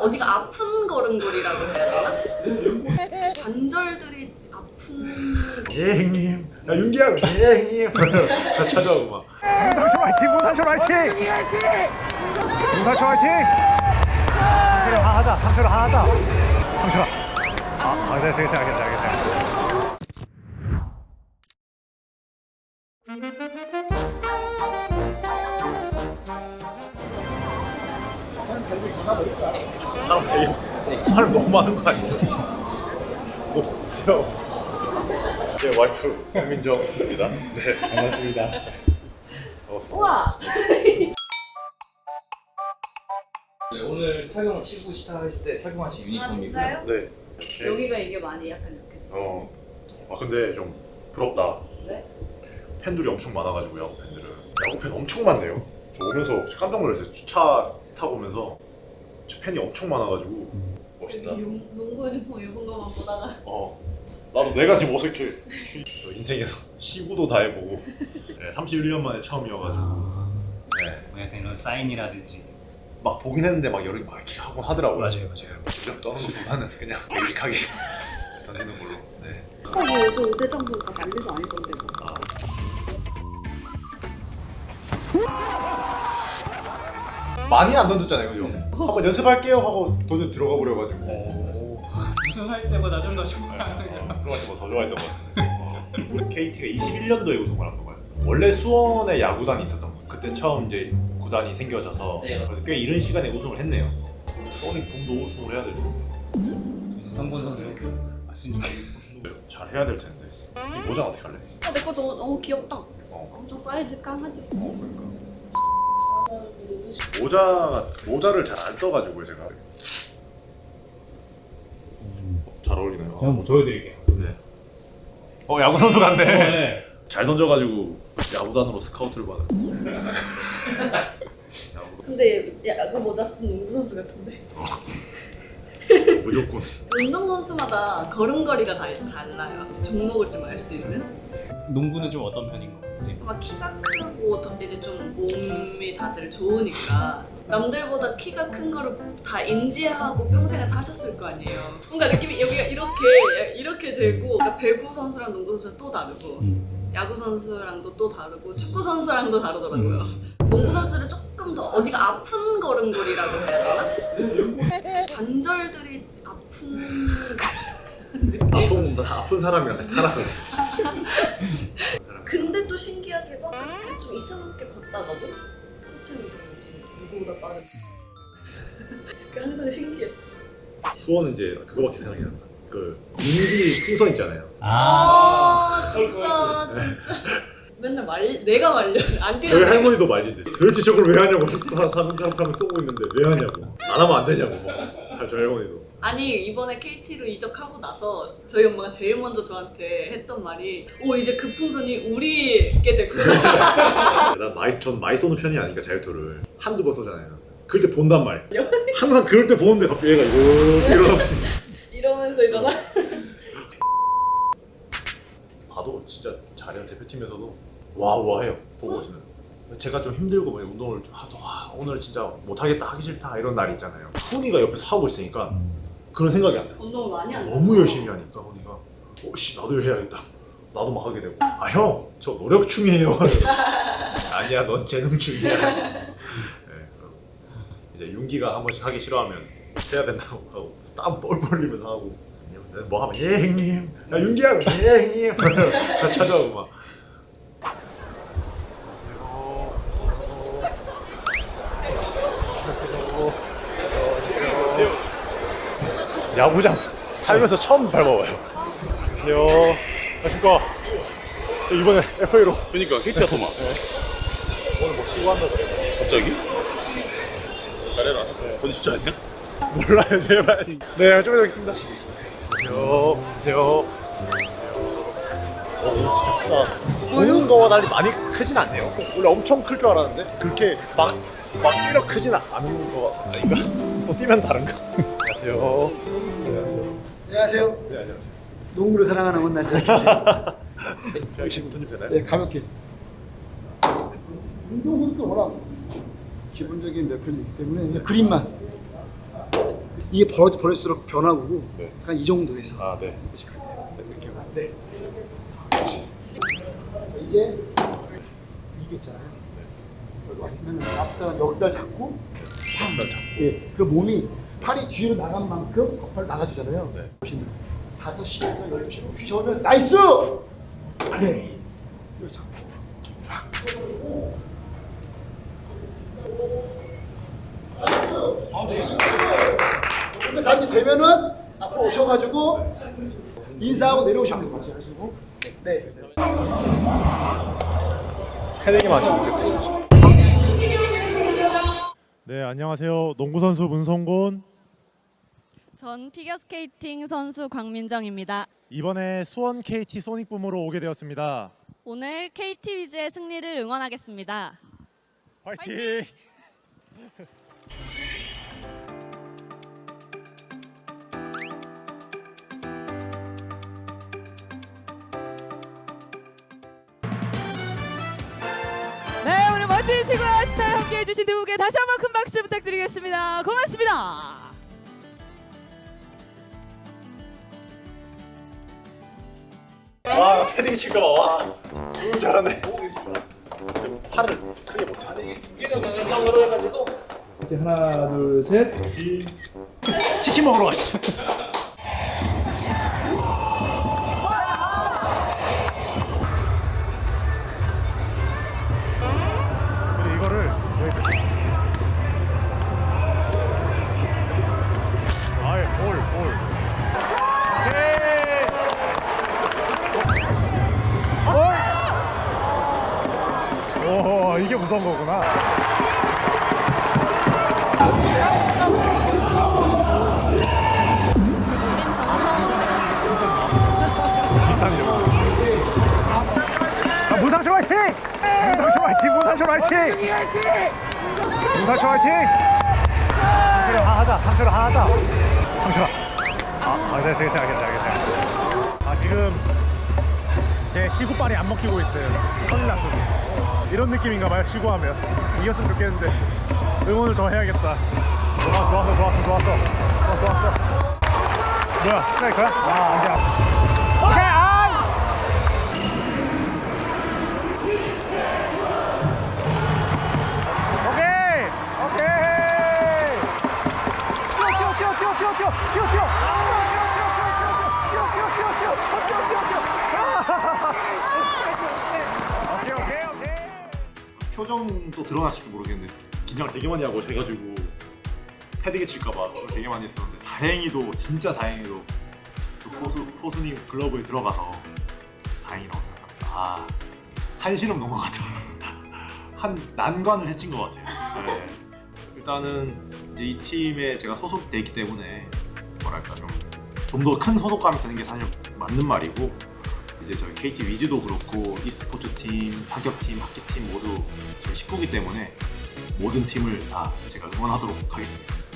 어디가 아픈 걸음걸이라고 해야 되나? 관절들이 아픈 예 형님 야 윤기야 예 형님 다 찾아오고 막 문상철 화이팅! 문상철 화이팅! 문상철 화이팅! 상철이 하나 하자. 상철이 하나 하자. 상철아. 아, 아, 됐어, 괜찮아, 괜찮아, 괜찮아. 사람 되게 사람 너무 많은 거 아니에요? 뭐 보세요 제 와이프 박민정입니다 네 반갑습니다. 우와 네, 오늘 착용 시구 시타하실 때 착용하신 아 유니폼이고요. 진짜요? 네 여기가 이게 많이 약간 이렇게 어. 아 근데 좀 부럽다 왜? 팬들이 엄청 많아가지고 야구 팬들은 야구 팬 엄청 많네요 저 오면서 깜짝 놀랐어요 차 타고 오면서 저 팬이 엄청 많아가지고. 멋있다. 용- 농구 유니폼 입은 것만 보다가. 어. 나도 내가 지금 어색해. 그래서 인생에서 시구도 다 해보고. 네, 31년 만에 처음이어가지고. 네, 뭐 약간 이런 사인이라든지. 막 보긴 했는데 막 여러 개막 이렇게 하곤 하더라고요. 맞아요 맞아요. 주접 떠는 것보다는 그냥 베이직하게 던지는 걸로. 네. 어, 뭐 어제 오대장 보니까 난리도 아니던데 뭐. 많이 안 던졌잖아요 그죠? 한번 연습할게요 하고 던져 들어가 버려가지고. 우승할 때보다 좀 더 좋아하는 어, 우승할 때보다 더 좋아했던 것 같은데 KT가 21년도에 우승을 한 거예요. 원래 수원에 야구단이 있었던 거예요. 그때 처음 이제 구단이 생겨져서 네. 꽤 이른 시간에 우승을 했네요. 수원이 붐도 우승을 해야 될 텐데. 성곤 선수. 맞습니다. 잘 해야 될 텐데. 이 모자 어떻게 할래? 아, 내거 너무, 너무 귀엽다. 어, 엄청 사이즈 깡하지. 어 그러니까 모자 모자를 잘 안 써가지고 제가 어, 잘 어울리네요. 제가 뭐 보여드릴게요. 네. 어 야구 선수 같네. 네. 잘 던져가지고 야구단으로 스카우트를. 야구 근데 야구 모자 쓴 농구 선수 같은데. 무조건. 운동 선수마다 걸음걸이가 다 달라요. 종목을 좀 알 수 있는. 농구는 좀 어떤 편인 것 같으세요? 아마 키가 크고 더 이제 좀 몸이 다들 좋으니까 남들보다 키가 큰 거를 다 인지하고 평생을 사셨을 거 아니에요. 뭔가 느낌이 여기가 이렇게 이렇게 되고 그러니까 배구 선수랑 농구 선수랑 또 다르고 야구 선수랑도 또 다르고 축구 선수랑도 다르더라고요. 농구 선수는 조금 더 어디가 아픈 걸음걸이라고 해야 되나? 관절들이 아픈 아픈 아픈 사람이랑 같이 살았어. 신기하게 막 그렇게 좀 이상하게 걷다가도 커튼이 누구보다 빠른. 그 항상 신기했어. 수원은 이제 그거밖에 생각이 안 나. 그 민기 풍선 있잖아요. 아, 진짜 진짜. 맨날 말 내가 말려 안 저희 뛰는. 할머니도 말인데 도대체 저걸 왜 하냐고 사람 사람 쏘고 있는데 왜 하냐고 안 하면 안 되냐고 막 저희 할머니도 아니 이번에 KT로 이적하고 나서 저희 엄마가 제일 먼저 저한테 했던 말이 오 이제 그 풍선이 우리게 됐구나. 난 많이 전 많이 쏘는 편이 아니니까 자유투를 한두 번 쏘잖아요. 그럴 때 본단 말. 항상 그럴 때 보는데 갑자기 얘가 이렇게 일어나시. 이러면서 일어나. 봐도 진짜 잘해요 대표팀에서도 보고 오시면. 제가 좀 힘들고 막 운동을 좀 하도 와 오늘 진짜 못하겠다 하기 싫다 이런 날이 있잖아요. 훈이가 옆에서 하고 있으니까 그런 생각이 안 들어요. 운동을 많이 안. 너무 열심히 하니까 훈이가 오씨 나도 해야겠다. 나도 막 하게 되고 아 형 저 노력충이에요. 아니야 넌 재능충이야. 네, 그럼 이제 윤기가 한 번씩 하기 싫어하면 해야 된다고 하고 땀 뻘뻘 흘리면서 하고 뭐 하면 예 형님 야 윤기야 예 형님 다 찾아오고 막 야구장 살면서 처음 밟아봐요. 안녕하세요. 안녕하십니까. 저 이번에 FA로 그러니까 KT가 더 많아. 오늘 뭐 쉬고 한다 그래. 갑자기? 잘해라. 던지지 않냐? 몰라요 제발. 네, 좀 이따 뵙겠습니다. 안녕하세요. 안녕하세요. 어, 오늘 진짜 크다. 보는 거와 달리 많이 크진 않네요. 원래 엄청 클 줄 알았는데 그렇게 막, 막 뛰려 크진 않은 거 아닌가? 또 뛰면 다른가? 안녕하세요. 안녕하세요. 안녕하세요. 네, 안녕하세요. 농구를 사랑하는 김세입니다. 열심히 던지면 되나요? 네, 가볍게. 운동 선수도 워낙 기본적인 몇 편이기 때문에 이제 그림만 이게 벌어 벌을수록 변하고 네. 약간 이 정도에서 아, 네. 네. 네. 이제 이게 있잖아요. 여기 왔으면 앞선 역살 잡고 박살 잡고. 예, 그 몸이 팔이 뒤로 나간 만큼 겉팔 나가주잖아요. 네. 보시면 5시에서 12시로 휘저으면 나이스! 네. 이거 잡고 쫙. 근데 다시 되면은 앞으로 오셔가지고 인사하고 내려오시면 돼요. 같이 하시고. 네. 패딩이 많지 못했고. 네, 안녕하세요. 농구 선수 문성곤. 전 피겨스케이팅 선수 광민정입니다. 이번에 수원 KT 소닉붐으로 오게 되었습니다. 오늘 KT 위즈의 승리를 응원하겠습니다. 화이팅! 시구와 시타에 함께해 주신 두 분께 다시 한번 큰 박수 부탁드리겠습니다 고맙습니다 아, 패딩 칠까봐. 와. 죽을 줄 알았네. 그 팔을 크게 못했어. 하나 둘셋 치킨 먹으러 가시죠. 무서운 거구나. 요. 아, 화이팅! 문상철 화이팅! 문상철 화이팅! 문상철 화이팅! 상철이 하나 하자. 상철아 하나 하자. 상철아. 아, 아 괜찮아, 괜찮아, 괜찮아. 아 지금 제 시구빨이 안 먹히고 있어요. 큰일 났어. 지금. 이런 느낌인가 봐요. 시구하면 이겼으면 좋겠는데 응원을 더 해야겠다. 좋았어, 좋았어, 좋았어, 좋았어, 좋았어. 뭐야, 스트라이크야? 아, 안 돼. 오 표정도 드러났을지 모르겠는데 긴장을 되게 많이 하고 해가지고 패딩에 칠까봐 되게 많이 했었는데 다행히도 진짜 다행히도 그 포수 포수님 글러브에 들어가서 다행이라고 생각합니다. 아 한시름 넘은 것 같아요. 한 난관을 해친 것 같아요. 네. 일단은 이제 이 팀에 제가 소속돼 있기 때문에 뭐랄까 좀 좀 더 큰 소속감이 드는 게 사실 맞는 말이고 이제 저희 KT 위즈도 그렇고 e스포츠 팀, 사격 팀, 학기 팀 모두 저희 식구기 때문에 모든 팀을 다 제가 응원하도록 하겠습니다.